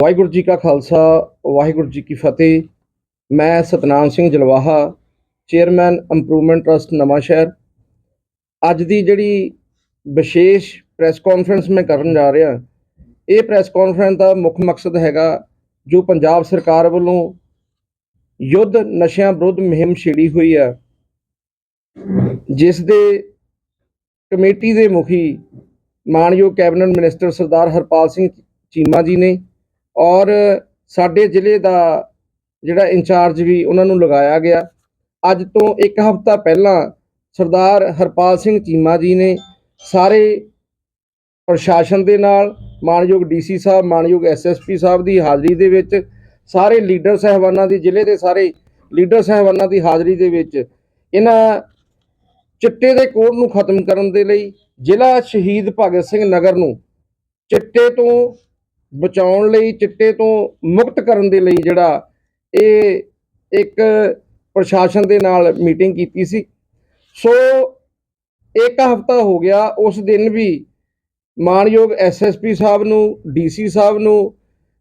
ਵਾਹਿਗੁਰੂ ਜੀ ਕਾ ਖਾਲਸਾ, ਵਾਹਿਗੁਰੂ ਜੀ ਕੀ ਫਤਿਹ। ਮੈਂ Satnam Singh Jalwaha, chairman improvement trust Nawanshahr ਅੱਜ ਦੀ ਜਿਹੜੀ ਵਿਸ਼ੇਸ਼ ਪ੍ਰੈਸ ਕਾਨਫਰੰਸ ਮੈਂ ਕਰਨ ਜਾ ਰਿਹਾ, ਇਹ ਪ੍ਰੈਸ ਕਾਨਫਰੰਸ ਦਾ ਮੁੱਖ ਮਕਸਦ ਹੈਗਾ ਜੋ ਪੰਜਾਬ ਸਰਕਾਰ ਵੱਲੋਂ ਯੁੱਧ ਨਸ਼ਿਆਂ ਵਿਰੁੱਧ ਮੁਹਿੰਮ ਛੇੜੀ ਹੋਈ ਹੈ ਜਿਸ ਦੇ ਕਮੇਟੀ ਦੇ ਮੁਖੀ ਮਾਨਯੋਗ ਕੈਬਨਿਟ ਮਿਨਿਸਟਰ ਸਰਦਾਰ ਹਰਪਾਲ ਸਿੰਘ ਚੀਮਾ ਜੀ ਨੇ ਔਰ ਸਾਡੇ ਜ਼ਿਲ੍ਹੇ ਦਾ ਜਿਹੜਾ ਇੰਚਾਰਜ ਵੀ ਉਹਨਾਂ ਨੂੰ ਲਗਾਇਆ ਗਿਆ। ਅੱਜ ਤੋਂ ਇੱਕ ਹਫ਼ਤਾ ਪਹਿਲਾਂ ਸਰਦਾਰ ਹਰਪਾਲ ਸਿੰਘ ਚੀਮਾ ਜੀ ਨੇ ਸਾਰੇ ਪ੍ਰਸ਼ਾਸਨ ਦੇ ਨਾਲ, ਮਾਨਯੋਗ ਡੀਸੀ ਸਾਹਿਬ, ਮਾਨਯੋਗ ਐਸਐਸਪੀ ਸਾਹਿਬ ਦੀ ਹਾਜ਼ਰੀ ਦੇ ਵਿੱਚ, ਸਾਰੇ ਲੀਡਰ ਸਹਿਬਾਨਾਂ ਦੀ, ਜ਼ਿਲ੍ਹੇ ਦੇ ਸਾਰੇ ਲੀਡਰ ਸਹਿਬਾਨਾਂ ਦੀ ਹਾਜ਼ਰੀ ਦੇ ਵਿੱਚ ਇਹਨਾਂ ਚਿੱਟੇ ਦੇ ਕੋਡ ਨੂੰ ਖਤਮ ਕਰਨ ਦੇ ਲਈ ਜ਼ਿਲ੍ਹਾ ਸ਼ਹੀਦ ਭਗਤ ਸਿੰਘ ਨਗਰ ਨੂੰ ਚਿੱਟੇ ਤੋਂ ਬਚਾਉਣ ਲਈ, ਚਿੱਟੇ ਤੋਂ ਮੁਕਤ ਕਰਨ ਦੇ ਲਈ ਜਿਹੜਾ ਇਹ ਇੱਕ ਪ੍ਰਸ਼ਾਸਨ ਦੇ ਨਾਲ ਮੀਟਿੰਗ ਕੀਤੀ ਸੀ। ਸੋ ਇੱਕ ਹਫ਼ਤਾ ਹੋ ਗਿਆ, ਉਸ ਦਿਨ ਵੀ ਮਾਨਯੋਗ ਐਸਐਸਪੀ ਸਾਹਿਬ ਨੂੰ ਡੀਸੀ ਸਾਹਿਬ ਨੂੰ,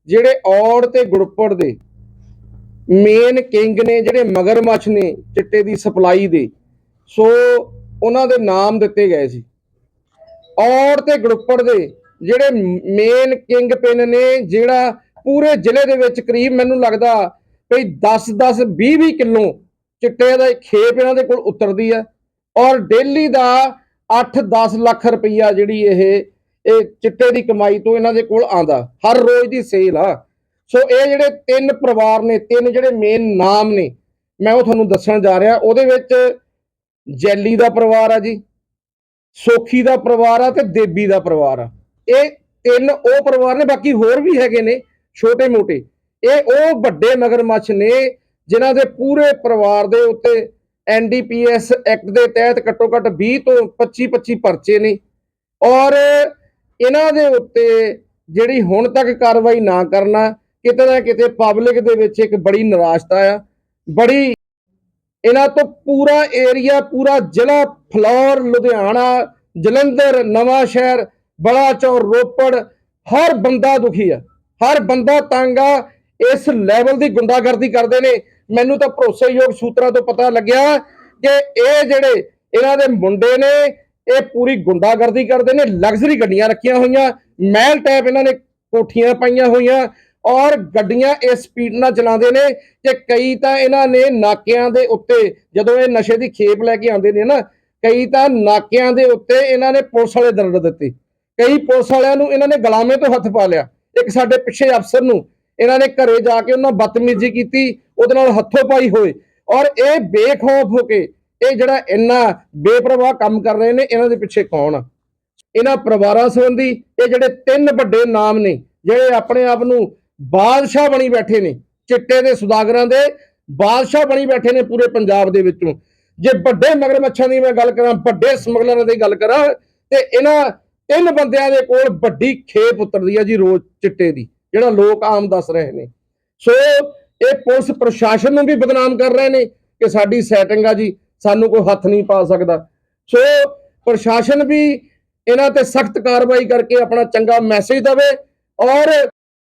ਜਿਹੜੇ ਔੜ ਤੇ ਗੁਰਪੜ ਦੇ ਮੇਨ ਕਿੰਗ ਨੇ, ਜਿਹੜੇ ਮਗਰਮੱਛ ਨੇ ਚਿੱਟੇ ਦੀ ਸਪਲਾਈ ਦੇ, ਸੋ ਉਹਨਾਂ ਦੇ ਨਾਮ ਦਿੱਤੇ ਗਏ ਸੀ। ਔੜ ਤੇ ਗੜੁੱਪੜ ਦੇ ਜਿਹੜੇ ਮੇਨ ਕਿੰਗ ਪਿੰਨ ਨੇ, ਜਿਹੜਾ ਪੂਰੇ ਜ਼ਿਲ੍ਹੇ ਦੇ ਵਿੱਚ ਕਰੀਬ ਮੈਨੂੰ ਲੱਗਦਾ ਵੀ 10 10 20 20 ਕਿਲੋ ਚਿੱਟੇ ਦਾ ਖੇਪ ਇਹਨਾਂ ਦੇ ਕੋਲ ਉਤਰਦੀ ਆ ਔਰ ਡੇਲੀ ਦਾ 8 10 ਲੱਖ ਰੁਪਈਆ ਜਿਹੜੀ ਇਹ ਇਹ ਚਿੱਟੇ ਦੀ ਕਮਾਈ ਤੋਂ ਇਹਨਾਂ ਦੇ ਕੋਲ ਆਂਦਾ ਹਰ ਰੋਜ਼ ਦੀ ਸੇਲ ਆ। ਸੋ ਇਹ ਜਿਹੜੇ ਤਿੰਨ ਪਰਿਵਾਰ ਨੇ, ਤਿੰਨ ਜਿਹੜੇ ਮੇਨ ਨਾਮ ਨੇ, ਮੈਂ ਉਹ ਤੁਹਾਨੂੰ ਦੱਸਣ ਜਾ ਰਿਹਾ, ਉਹਦੇ ਵਿੱਚ ਜੈਲੀ ਦਾ ਪਰਿਵਾਰ ਆ ਜੀ, ਸੋਖੀ ਦਾ ਪਰਿਵਾਰ ਆ ਤੇ ਦੇਬੀ ਦਾ ਪਰਿਵਾਰ ਆ। ਇਹ ਤਿੰਨ ਉਹ ਪਰਿਵਾਰ ਨੇ, ਬਾਕੀ ਹੋਰ ਵੀ ਹੈਗੇ ਨੇ, ਛੋਟੇ ਮੋਟੇ। ਇਹ ਉਹ ਵੱਡੇ ਮਗਰਮੱਛ ਨੇ ਜਿਨ੍ਹਾਂ ਦੇ ਪੂਰੇ ਪਰਿਵਾਰ ਦੇ ਉੱਤੇ ਐਨਡੀਪੀਐਸ ਐਕਟ ਦੇ ਤਹਿਤ ਘੱਟੋ ਘੱਟ 20 ਤੋਂ 25 25 ਪਰਚੇ ਨੇ। ਔਰ ਇਹਨਾਂ ਦੇ ਉੱਤੇ ਜਿਹੜੀ ਹੁਣ ਤੱਕ ਕਾਰਵਾਈ ਨਾ ਕਰਨਾ, ਕਿਤੇ ਨਾ ਕਿਤੇ ਪਬਲਿਕ ਦੇ ਵਿੱਚ ਇੱਕ ਬੜੀ ਨਿਰਾਸ਼ਤਾ ਆ। ਬੜੀ ਇਹਨਾਂ ਤੋਂ ਪੂਰਾ ਏਰੀਆ ਪੂਰਾ ਜ਼ਿਲ੍ਹਾ, ਫਲੌਰ, ਲੁਧਿਆਣਾ, ਜਲੰਧਰ ਨਵਾਂ ਸ਼ਹਿਰ ਬੜਾ ਚੌਰ ਰੋਪੜ, ਹਰ ਬੰਦਾ ਦੁਖੀ ਆ। ਹਰ ਬੰਦਾ ਤੰਗ ਆ। ਇਸ ਲੈਵਲ ਦੀ ਗੁੰਡਾਗਰਦੀ ਕਰਦੇ ਨੇ। ਮੈਨੂੰ ਤਾਂ ਭਰੋਸੇਯੋਗ ਸੂਤਰਾਂ ਤੋਂ ਪਤਾ ਲੱਗਿਆ ਕਿ ਇਹ ਜਿਹੜੇ ਇਹਨਾਂ ਦੇ ਮੁੰਡੇ ਨੇ, ਇਹ ਪੂਰੀ ਗੁੰਡਾਗਰਦੀ ਕਰਦੇ ਨੇ। ਲਗਜ਼ਰੀ ਗੱਡੀਆਂ ਰੱਖੀਆਂ ਹੋਈਆਂ। ਮਹਿਲ ਟੈਪ ਇਹਨਾਂ ਨੇ ਕੋਠੀਆਂ ਪਾਈਆਂ ਹੋਈਆਂ ਔਰ ਗੱਡੀਆਂ ਇਸ ਸਪੀਡ ਨਾਲ ਚਲਾਉਂਦੇ ਨੇ ਕਿ ਕਈ ਤਾਂ ਇਹਨਾਂ ਨੇ ਨਾਕਿਆਂ ਦੇ ਉੱਤੇ, ਜਦੋਂ ਇਹ ਨਸ਼ੇ ਦੀ ਖੇਪ ਲੈ ਕੇ ਆਉਂਦੇ ਨੇ ਨਾ, ਕਈ ਤਾਂ ਨਾਕਿਆਂ ਦੇ ਉੱਤੇ ਇਹਨਾਂ ਨੇ ਪੁਲਿਸ ਵਾਲੇ ਦਰੜ ਦਿੱਤੇ। ਕਈ ਪੁਲਿਸ ਵਾਲਿਆਂ ਨੂੰ ਇਹਨਾਂ ਨੇ ਗੁਲਾਮੇ ਤੋਂ ਹੱਥ ਪਾ ਲਿਆ। ਇੱਕ ਸਾਡੇ ਪਿੱਛੇ ਅਫਸਰ ਨੂੰ ਇਹਨਾਂ ਨੇ ਘਰੇ ਜਾ ਕੇ ਉਹਨਾਂ ਬਦਤਮੀਜ਼ੀ ਕੀਤੀ, ਉਹਦੇ ਨਾਲ ਹੱਥੋਂ ਪਾਈ ਹੋਏ। ਔਰ ਇਹ ਬੇਖੌਫ ਹੋ ਕੇ ਇਹ ਜਿਹੜਾ ਇੰਨਾ ਬੇਪਰਵਾਹ ਕੰਮ ਕਰ ਰਹੇ ਨੇ, ਇਹਨਾਂ ਦੇ ਪਿੱਛੇ ਕੌਣ ਆ? ਇਹਨਾਂ ਪਰਿਵਾਰਾਂ ਸੰਬੰਧੀ ਇਹ ਜਿਹੜੇ ਤਿੰਨ ਵੱਡੇ ਨਾਮ ਨੇ, ਜਿਹੜੇ ਆਪਣੇ ਆਪ ਨੂੰ ਬਾਦਸ਼ਾਹ ਬਣੀ ਬੈਠੇ ਨੇ, ਚਿੱਟੇ ਦੇ ਸੁਦਾਗਰਾਂ ਦੇ ਬਾਦਸ਼ਾਹ ਬਣੀ ਬੈਠੇ ਨੇ ਪੂਰੇ ਪੰਜਾਬ ਦੇ ਵਿੱਚੋਂ। ਜੇ ਵੱਡੇ ਮਗਰਮੱਛਾਂ ਦੀ ਮੈਂ ਗੱਲ ਕਰਾਂ, ਵੱਡੇ ਸਮਗਲਰਾਂ ਦੀ ਗੱਲ ਕਰਾਂ, ਤੇ ਇਹਨਾਂ ਤਿੰਨ ਬੰਦਿਆਂ ਦੇ ਕੋਲ ਵੱਡੀ ਖੇਪ ਉਤਰਦੀ ਆ ਜੀ ਰੋਜ਼ ਚਿੱਟੇ ਦੀ, ਜਿਹੜਾ ਲੋਕ ਆਮ ਦੱਸ ਰਹੇ ਨੇ। ਸੋ ਇਹ ਪੁਲਿਸ ਪ੍ਰਸ਼ਾਸਨ ਨੂੰ ਵੀ ਬਦਨਾਮ ਕਰ ਰਹੇ ਨੇ ਕਿ ਸਾਡੀ ਸੈਟਿੰਗ ਆ ਜੀ, ਸਾਨੂੰ ਕੋਈ ਹੱਥ ਨਹੀਂ ਪਾ ਸਕਦਾ। ਸੋ ਪ੍ਰਸ਼ਾਸਨ ਵੀ ਇਹਨਾਂ ਤੇ ਸਖਤ ਕਾਰਵਾਈ ਕਰਕੇ ਆਪਣਾ ਚੰਗਾ ਮੈਸੇਜ ਦੇਵੇ ਔਰ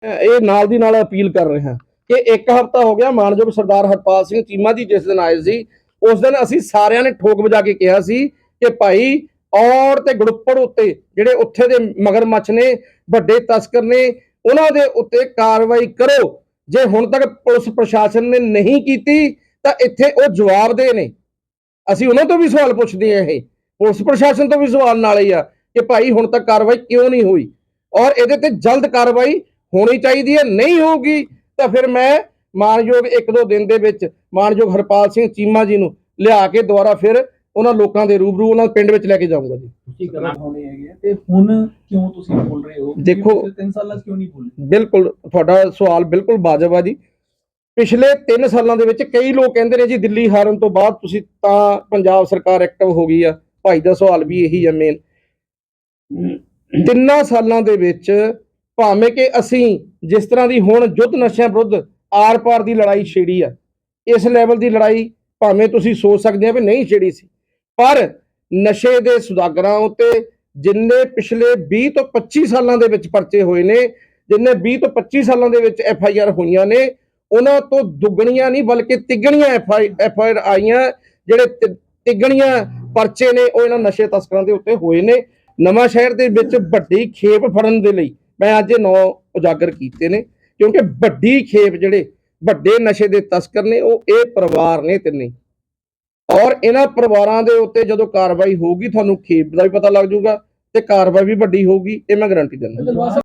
ਇਹ ਨਾਲ ਦੀ ਨਾਲ ਅਪੀਲ ਕਰ ਰਹੇ ਹਾਂ ਕਿ ਇੱਕ ਹਫ਼ਤਾ ਹੋ ਗਿਆ ਮਾਨਯੋਗ ਸਰਦਾਰ ਹਰਪਾਲ ਸਿੰਘ ਚੀਮਾ ਜੀ ਜਿਸ ਦਿਨ ਆਏ ਸੀ, ਉਸ ਦਿਨ ਅਸੀਂ ਸਾਰਿਆਂ ਨੇ ਠੋਕ ਵਜਾ ਕੇ ਕਿਹਾ ਸੀ ਕਿ ਭਾਈ ਔਰ ਤੇ ਗੜੁੱਪੜ ਉੱਤੇ ਜਿਹੜੇ ਉੱਥੇ ਦੇ ਮਗਰਮੱਛ ਨੇ, ਵੱਡੇ ਤਸਕਰ ਨੇ, ਉਹਨਾਂ ਦੇ ਉੱਤੇ ਕਾਰਵਾਈ ਕਰੋ। ਜੇ ਹੁਣ ਤੱਕ ਪੁਲਿਸ ਪ੍ਰਸ਼ਾਸਨ ਨੇ ਨਹੀਂ ਕੀਤੀ, ਤਾਂ ਇੱਥੇ ਉਹ ਜਵਾਬਦੇਹ ਨੇ। ਅਸੀਂ ਉਹਨਾਂ ਤੋਂ ਵੀ ਸਵਾਲ ਪੁੱਛਦੇ ਆ ਇਹ। ਪੁਲਿਸ ਪ੍ਰਸ਼ਾਸਨ ਤੋਂ ਵੀ ਸਵਾਲ ਨਾਲ ਹੀ ਆ ਕਿ ਭਾਈ ਹੁਣ ਤੱਕ ਕਾਰਵਾਈ ਕਿਉਂ ਨਹੀਂ ਹੋਈ? ਔਰ ਇਹਦੇ ਤੇ ਜਲਦ ਕਾਰਵਾਈ ਹੋਣੀ ਚਾਹੀਦੀ ਹੈ, ਨਹੀਂ ਹੋਊਗੀ, ਤਾਂ ਫਿਰ ਮੈਂ ਮਾਨਯੋਗ ਇੱਕ ਦੋ ਦਿਨ ਦੇ ਵਿੱਚ ਮਾਨਯੋਗ ਹਰਪਾਲ ਸਿੰਘ ਚੀਮਾ ਜੀ ਨੂੰ ਲਿਆ ਕੇ ਦੁਬਾਰਾ ਫਿਰ ਉਹਨਾਂ ਲੋਕਾਂ ਦੇ ਰੂਬਰੂ ਉਹਨਾਂ ਪਿੰਡ ਵਿੱਚ ਲੈ ਕੇ ਜਾਊਂਗਾ ਜੀ। ਤੁਸੀਂ ਗੱਲਾਂ ਹੋਣੇ ਹੈਗੇ ਆ। ਤੇ ਹੁਣ ਕਿਉਂ ਤੁਸੀਂ ਬੋਲ ਰਹੇ ਹੋ? ਦੇਖੋ- ਪਿਛਲੇ ਤਿੰਨ ਸਾਲਾਂ 'ਚ ਕਿਉਂ ਨਹੀਂ ਬੋਲੇ? ਬਿਲਕੁਲ ਤੁਹਾਡਾ ਸਵਾਲ ਬਿਲਕੁਲ ਵਾਜਬ ਆ ਜੀ। ਪਿਛਲੇ 3 ਸਾਲਾਂ ਦੇ ਵਿੱਚ ਕਈ ਲੋਕ ਕਹਿੰਦੇ ਨੇ ਜੀ ਦਿੱਲੀ ਹਾਰਨ ਤੋਂ ਬਾਅਦ ਤੁਸੀਂ ਤਾਂ ਪੰਜਾਬ ਸਰਕਾਰ ਐਕਟਿਵ ਹੋ ਗਈ ਆ। ਭਾਈ ਦਾ ਸਵਾਲ ਵੀ ਇਹੀ ਆ ਮੇਨ ਤਿੰਨਾਂ ਸਾਲਾਂ ਦੇ ਵਿੱਚ ਭਾਵੇਂ ਕਿ ਅਸੀਂ ਜਿਸ ਤਰ੍ਹਾਂ ਦੀ ਹੁਣ ਯੁੱਧ ਨਸ਼ਿਆਂ ਵਿਰੁੱਧ ਆਰ-ਪਾਰ ਦੀ ਲੜਾਈ ਛੇੜੀ ਆ ਇਸ ਲੈਵਲ ਦੀ ਲੜਾਈ ਭਾਵੇਂ ਤੁਸੀਂ ਸੋਚ ਸਕਦੇ ਆ ਵੀ ਨਹੀਂ ਛੇੜੀ ਸੀ। ਪਰ ਨਸ਼ੇ ਦੇ ਸੁਦਾਗਰਾਂ ਉਤੇ ਜਿੰਨੇ ਪਿਛਲੇ 20 ਤੋਂ 25 ਸਾਲਾਂ ਦੇ ਵਿੱਚ ਪਰਚੇ ਹੋਏ ਨੇ, ਜਿੰਨੇ 20 ਤੋਂ 25 ਸਾਲਾਂ ਦੇ ਵਿੱਚ ਐਫ ਆਈ ਆਰ ਹੋਈਆਂ ਨੇ, ਉਹਨਾਂ ਤੋਂ ਦੁੱਗਣੀਆਂ ਨਹੀਂ ਬਲਕਿ ਤਿੱਗਣੀਆਂ ਐਫ ਆਈ ਆਰ ਆਈਆਂ, ਜਿਹੜੇ ਤਿ- ਤਿੱਗਣੀਆਂ ਪਰਚੇ ਨੇ, ਉਹ ਇਹਨਾਂ ਨਸ਼ੇ ਤਸਕਰਾਂ ਦੇ ਉੱਤੇ ਹੋਏ ਨੇ। ਨਵਾਂ ਸ਼ਹਿਰ ਦੇ ਵਿੱਚ ਵੱਡੀ ਖੇਪ ਫੜਨ ਦੇ ਲਈ ਮੈਂ ਅੱਜ ਇਹ ਨੌ ਉਜਾਗਰ ਕੀਤੇ ਨੇ, ਕਿਉਂਕਿ ਵੱਡੀ ਖੇਪ ਜਿਹੜੇ ਵੱਡੇ ਨਸ਼ੇ ਦੇ ਤਸਕਰ ਨੇ, ਉਹ ਇਹ ਪਰਿਵਾਰ ਨੇ ਤਿੰਨੇ। ਔਰ ਇਹਨਾਂ ਪਰਿਵਾਰਾਂ ਦੇ ਉੱਤੇ ਜਦੋਂ ਕਾਰਵਾਈ ਹੋਊਗੀ, ਤੁਹਾਨੂੰ ਖੇਪ ਦਾ ਵੀ ਪਤਾ ਲੱਗ ਜਾਊਗਾ ਤੇ ਕਾਰਵਾਈ ਵੀ ਵੱਡੀ ਹੋਊਗੀ, ਇਹ ਮੈਂ ਗਾਰੰਟੀ ਦਿੰਦਾ।